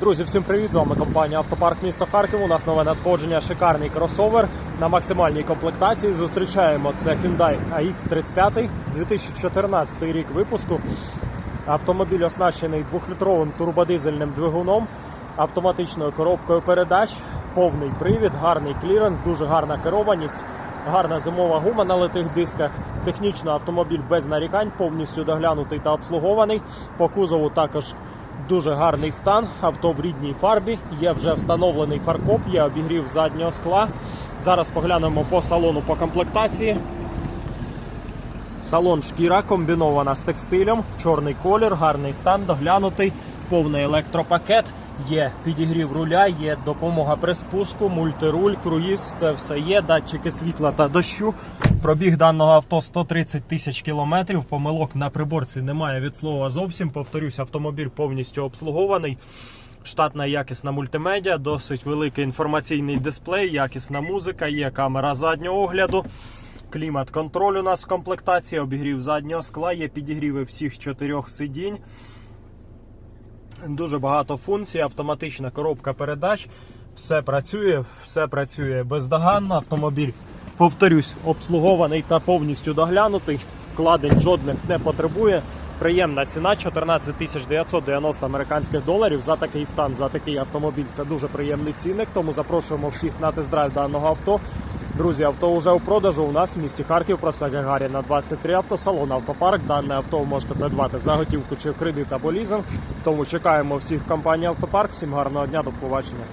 Друзі, всім привіт! З вами компанія Автопарк місто Харків. У нас нове надходження, шикарний кросовер на максимальній комплектації. Зустрічаємо це Hyundai AX35, 2014 рік випуску. Автомобіль оснащений двохлітровим турбодизельним двигуном, автоматичною коробкою передач, повний привід, гарний кліренс, дуже гарна керованість, гарна зимова гума на литих дисках. Технічно автомобіль без нарікань, повністю доглянутий та обслугований. По кузову також дуже гарний стан. Авто в рідній фарбі. Є вже встановлений фаркоп, є обігрів заднього скла. Зараз поглянемо по салону по комплектації. Салон шкіра комбінована з текстилем, чорний колір, гарний стан, доглянутий, повний електропакет. Є підігрів руля, є допомога при спуску, мультируль, круїз. Це все є. Датчики світла та дощу. Пробіг даного авто 130 тисяч кілометрів. Помилок на приборці немає від слова зовсім. Повторюсь, автомобіль повністю обслугований. Штатна якісна мультимедіа, досить великий інформаційний дисплей, якісна музика, є камера заднього огляду. Клімат-контроль у нас в комплектації, обігрів заднього скла, є підігріви всіх чотирьох сидінь. Дуже багато функцій, автоматична коробка передач. Все працює, все працює бездоганно. Автомобіль, повторюсь, обслугований та повністю доглянутий. Вкладень жодних не потребує. Приємна ціна 14 тисяч 990 американських доларів за такий стан, за такий автомобіль. Це дуже приємний цінник. Тому запрошуємо всіх на тест-драйв даного авто. Друзі, авто вже у продажу у нас в місті Харків, проспект Гагаріна 23 автосалон автопарк. Дане авто ви можете придбати за готівку чи кредит або лізинг. Тому чекаємо всіх в компанії Автопарк. Всім гарного дня, до побачення.